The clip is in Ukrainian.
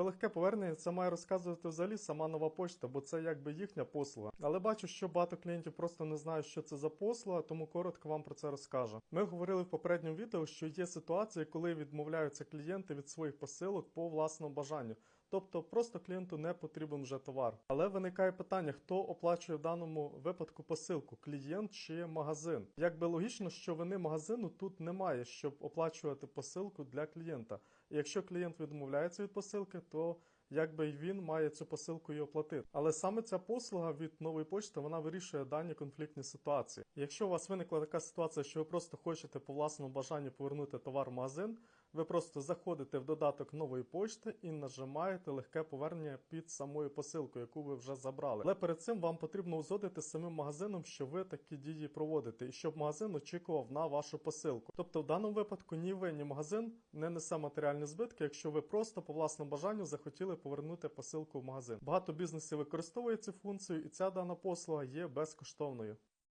Про легке повернення це має розказувати взагалі сама нова почта, бо це якби їхня послуга. Але бачу, що багато клієнтів просто не знають, що це за послуга, тому коротко вам про це розкажу. Ми говорили в попередньому відео, що є ситуації, коли відмовляються клієнти від своїх посилок по власному бажанню. Тобто просто клієнту не потрібен вже товар. Але виникає питання, хто оплачує в даному випадку посилку: клієнт чи магазин? Якби логічно, що вини магазину тут немає, щоб оплачувати посилку для клієнта. І якщо клієнт відмовляється від посилки, तो якби й він має цю посилку і оплатити. Але саме ця послуга від нової почти вона вирішує дані конфліктні ситуації. Якщо у вас виникла така ситуація, що ви просто хочете по власному бажанню повернути товар в магазин, ви просто заходите в додаток нової почти і нажимаєте легке повернення під самою посилкою, яку ви вже забрали. Але перед цим вам потрібно узгодити з самим магазином, що ви такі дії проводите, і щоб магазин очікував на вашу посилку. Тобто, в даному випадку ні ви, ні магазин не несе матеріальні збитки, якщо ви просто по власному бажанню захотіли повернути посилку в магазин. Багато бізнесів використовує цю функцію, і ця дана послуга є безкоштовною.